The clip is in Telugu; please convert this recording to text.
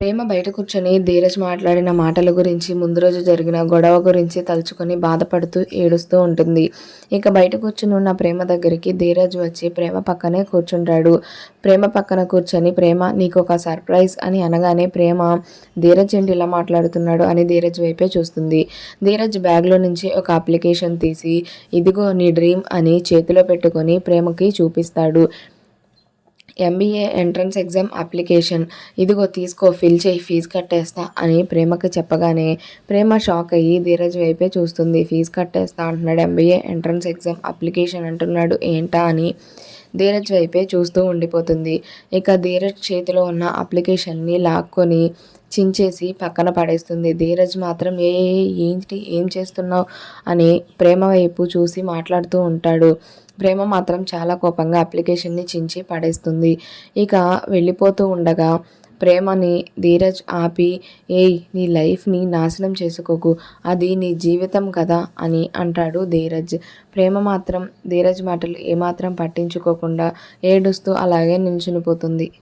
ప్రేమ బయట కూర్చొని ధీరజ్ మాట్లాడిన మాటల గురించి ముందు రోజు జరిగిన గొడవ గురించి తలుచుకొని బాధపడుతూ ఏడుస్తూ ఉంటుంది. ఇక బయట కూర్చుని ఉన్న ప్రేమ దగ్గరికి ధీరజ్ వచ్చి ప్రేమ పక్కనే కూర్చుంటాడు. ప్రేమ పక్కన కూర్చొని ప్రేమ నీకు ఒక సర్ప్రైజ్ అని అనగానే ప్రేమ ధీరజ్ ఏంటి ఇలా మాట్లాడుతున్నాడు? అని ధీరజ్ వైపే చూస్తుంది. ధీరజ్ బ్యాగ్లో నుంచి ఒక అప్లికేషన్ తీసి ఇదిగో నీ డ్రీమ్ అని చేతిలో పెట్టుకొని ప్రేమకి చూపిస్తాడు. ఎంబీఏ ఎంట్రన్స్ ఎగ్జామ్ అప్లికేషన్ ఇదిగో తీసుకో ఫిల్ చేయి ఫీజు కట్టేస్తా అని ప్రేమకి చెప్పగానే ప్రేమ షాక్ అయ్యి ధీరజ్ వైపే చూస్తుంది. ఫీజు కట్టేస్తా అంటున్నాడు ఎంబీఏ ఎంట్రన్స్ ఎగ్జామ్ అప్లికేషన్ అంటున్నాడు. ఏంటా అని ధీరజ్ వైపే చూస్తూ ఉండిపోతుంది. ఇక ధీరజ్ చేతిలో ఉన్న అప్లికేషన్ని లాక్కొని చించేసి పక్కన పడేస్తుంది. ధీరజ్ మాత్రం ఏ ఏంటి ఏం చేస్తున్నావు? అని ప్రేమ వైపు చూసి మాట్లాడుతూ ఉంటాడు. ప్రేమ మాత్రం చాలా కోపంగా అప్లికేషన్ని చించి పడేస్తుంది. ఇక వెళ్ళిపోతూ ఉండగా ప్రేమని ధీరజ్ ఆపి ఏయ్ నీ లైఫ్ని నాశనం చేసుకోకు. అది నీ జీవితం కదా అని అంటాడు ధీరజ్. ప్రేమ మాత్రం ధీరజ్ మాటలు ఏమాత్రం పట్టించుకోకుండా ఏడుస్తూ అలాగే నిల్చునిపోతుంది